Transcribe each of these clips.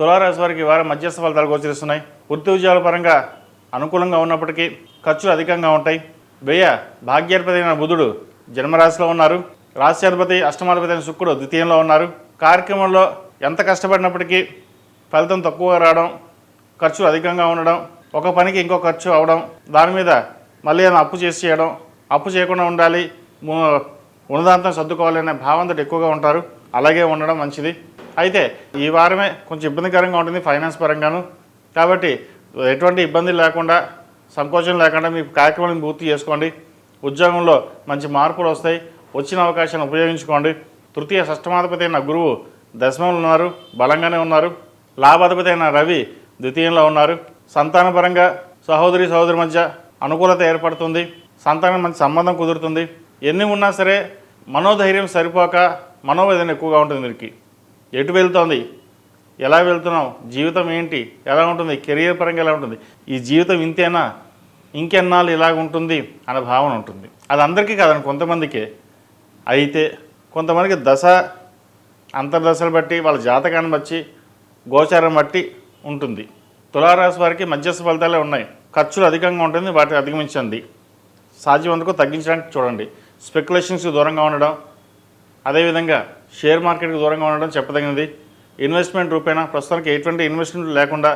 తులారాశి వారికి వారం మధ్యస్థ ఫలితాలు గోచరిస్తున్నాయి. వృత్తి ఉద్యోగాల పరంగా అనుకూలంగా ఉన్నప్పటికీ ఖర్చులు అధికంగా ఉంటాయి. వ్యయ భాగ్యాధిపతి అయిన బుధుడు జన్మరాశిలో ఉన్నారు. రాశ్యాధిపతి అష్టమాధిపతి అయిన శుక్రుడు ద్వితీయంలో ఉన్నారు. కార్యక్రమంలో ఎంత కష్టపడినప్పటికీ ఫలితం తక్కువగా రావడం ఖర్చు అధికంగా ఉండడం ఒక పనికి ఇంకో ఖర్చు అవడం దాని మీద మళ్ళీ ఏదైనా అప్పు చేసి చేయడం అప్పు చేయకుండా ఉండాలి ఉన్నదాంతం సర్దుకోవాలనే భావంతో ఎక్కువగా ఉంటారు. అలాగే ఉండడం మంచిది. అయితే ఈ వారమే కొంచెం ఇబ్బందికరంగా ఉంటుంది ఫైనాన్స్ పరంగాను. కాబట్టి ఎటువంటి ఇబ్బంది లేకుండా సంకోచం లేకుండా మీ కార్యక్రమం పూర్తి చేసుకోండి. ఉద్యోగంలో మంచి మార్పులు వస్తాయి. వచ్చిన అవకాశాన్ని ఉపయోగించుకోండి. తృతీయ షష్టమాధిపతి అయిన గురువు దశమంలో ఉన్నారు బలంగానే ఉన్నారు. లాభాధిపతి అయిన రవి ద్వితీయంలో ఉన్నారు. సంతానపరంగా సహోదరి సహోదరి మధ్య అనుకూలత ఏర్పడుతుంది. సంతానం మంచి సంబంధం కుదురుతుంది. ఎన్ని ఉన్నా సరే మనోధైర్యం సరిపోక మనోవేదన ఎక్కువగా ఉంటుంది వీరికి. ఎటు వెళ్తోంది? ఎలా వెళ్తున్నాం జీవితం ఏంటి? ఎలా ఉంటుంది? కెరియర్ పరంగా ఎలా ఉంటుంది? ఈ జీవితం ఇంతేనా? ఇంకెన్నాళ్ళు ఇలాగ ఉంటుంది అనే భావన ఉంటుంది. అది అందరికీ కాదండి కొంతమందికే. అయితే కొంతమందికి దశ అంతర్దశలు బట్టి వాళ్ళ జాతకాన్ని బట్టి గోచారం బట్టి ఉంటుంది. తులారాశి వారికి మధ్యస్థ ఫలితాలే ఉన్నాయి. ఖర్చులు అధికంగా ఉంటుంది వాటిని అధిగమించండి. సాధ్యమందుకు తగ్గించడానికి చూడండి. స్పెక్యులేషన్స్కి దూరంగా ఉండడం. అదేవిధంగా షేర్ మార్కెట్కి దూరంగా ఉండడం చెప్పదగినది. ఇన్వెస్ట్మెంట్ రూపేణా ప్రస్తుతానికి ఎటువంటి ఇన్వెస్ట్మెంట్ లేకుండా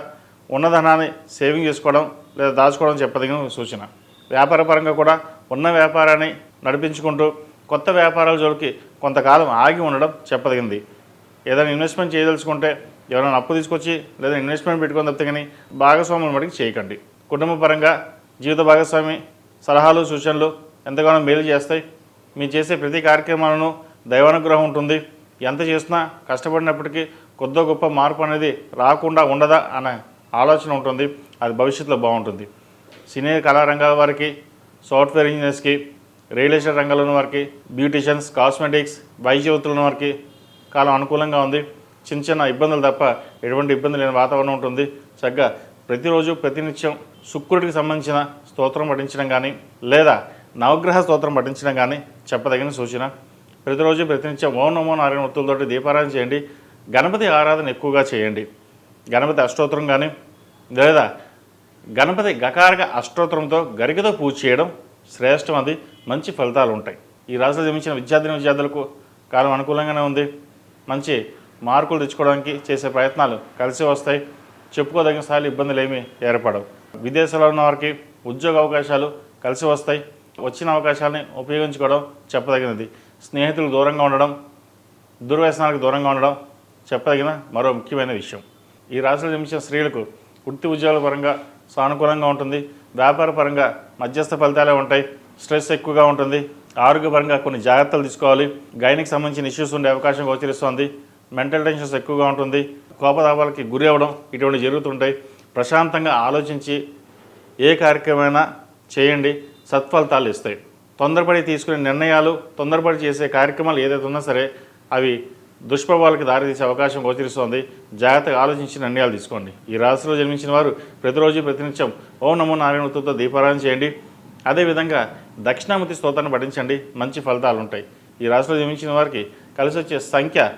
ఉన్న ధనాన్ని సేవింగ్ చేసుకోవడం లేదా దాచుకోవడం చెప్పదగిన సూచన. వ్యాపార పరంగా కూడా ఉన్న వ్యాపారాన్ని నడిపించుకుంటూ కొత్త వ్యాపారాల జోలికి కొంతకాలం ఆగి ఉండడం చెప్పదగింది ఏదైనా ఇన్వెస్ట్మెంట్ చేయదలుచుకుంటే ఎవరైనా అప్పు తీసుకొచ్చి లేదా ఇన్వెస్ట్మెంట్ పెట్టుకొని తప్పితే కానీ భాగస్వాముల మటుకు చేయకండి. కుటుంబ పరంగా జీవిత భాగస్వామి సలహాలు సూచనలు ఎంతగానో మేలు చేస్తాయి. మీరు చేసే ప్రతి కార్యక్రమాలను దైవానుగ్రహం ఉంటుంది. ఎంత చేసినా కష్టపడినప్పటికీ కొద్దో గొప్ప మార్పు అనేది రాకుండా ఉండదా అనే ఆలోచన ఉంటుంది. అది భవిష్యత్తులో బాగుంటుంది. సినీ కళారంగాల వారికి సాఫ్ట్వేర్ ఇంజనీర్స్కి రియల్ ఎస్టేట్ రంగంలో ఉన్న వారికి బ్యూటిషియన్స్ కాస్మెటిక్స్ వైద్యవతులు ఉన్న వారికి కాలం అనుకూలంగా ఉంది. చిన్న చిన్న ఇబ్బందులు తప్ప ఎటువంటి ఇబ్బంది లేని వాతావరణం ఉంటుంది. చక్కగా ప్రతిరోజు ప్రతినిత్యం శుక్రుడికి సంబంధించిన స్తోత్రం పఠించడం కానీ లేదా నవగ్రహ స్తోత్రం పఠించడం కానీ చెప్పదగిన సూచన. ప్రతిరోజు ప్రతినిత్యం ఓం నమో నారాయణ వృత్తులతోటి దీపారాధన చేయండి. గణపతి ఆరాధన ఎక్కువగా చేయండి. గణపతి అష్టోత్తరం కానీ లేదా గణపతి గకారక అష్టోత్తరంతో గరికతో పూజ చేయడం శ్రేష్టం అది. మంచి ఫలితాలు ఉంటాయి. ఈ రాశిలో జమించిన విద్యార్థిని విద్యార్థులకు కాలం అనుకూలంగానే ఉంది. మంచి మార్కులు తెచ్చుకోవడానికి చేసే ప్రయత్నాలు కలిసి వస్తాయి. చెప్పుకోదగిన స్థాయిలో ఇబ్బందులు ఏమీ ఏర్పడవు. విదేశాల్లో ఉన్న వారికి ఉద్యోగ అవకాశాలు కలిసి వస్తాయి. వచ్చిన అవకాశాలని ఉపయోగించుకోవడం చెప్పదగినది. స్నేహితులకు దూరంగా ఉండడం దుర్వ్యసనాలకు దూరంగా ఉండడం చెప్పదగిన మరో ముఖ్యమైన విషయం. ఈ రాశిలో జన్మించిన స్త్రీలకు వృత్తి ఉద్యోగాల పరంగా సానుకూలంగా ఉంటుంది వ్యాపార పరంగా మధ్యస్థ ఫలితాలే ఉంటాయి స్ట్రెస్ ఎక్కువగా ఉంటుంది ఆరోగ్యపరంగా కొన్ని జాగ్రత్తలు తీసుకోవాలి గైనికి సంబంధించిన ఇష్యూస్ ఉండే అవకాశం గోచరిస్తోంది మెంటల్ టెన్షన్స్ ఎక్కువగా ఉంటుంది కోపతాపాలకి గురి అవ్వడం ఇటువంటి జరుగుతుంటాయి. ప్రశాంతంగా ఆలోచించి ఏ కార్యక్రమైనా చేయండి సత్ఫలితాలు ఇస్తాయి. తొందరపడి తీసుకునే నిర్ణయాలు తొందరపడి చేసే కార్యక్రమాలు ఏదైతే ఉన్నా సరే అవి దుష్ప్రభావాలకు దారితీసే అవకాశం గోచరిస్తోంది. జాగ్రత్తగా ఆలోచించి నిర్ణయాలు తీసుకోండి. ఈ రాశిలో జన్మించిన వారు ప్రతిరోజు ప్రతినిత్యం ఓం నమో నారాయణ వృత్తులతో దీపారాయణ చేయండి. అదేవిధంగా దక్షిణామూర్తి స్తోత్రాన్ని పఠించండి. మంచి ఫలితాలు ఉంటాయి. ఈ రాశిలో జన్మించిన వారికి కలిసి వచ్చే సంఖ్య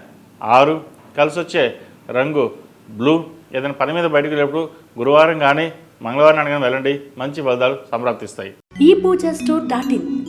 ఆరు కలిసి వచ్చే రంగు బ్లూ. ఏదైనా పని మీద బయటకు వెళ్ళినప్పుడు గురువారం కానీ మంగళవారం కానీ వెళ్ళండి. మంచి ఫలితాలు సంప్రాప్తిస్తాయి. ఈ పూజ స్టోర్ డాట్ ఇన్.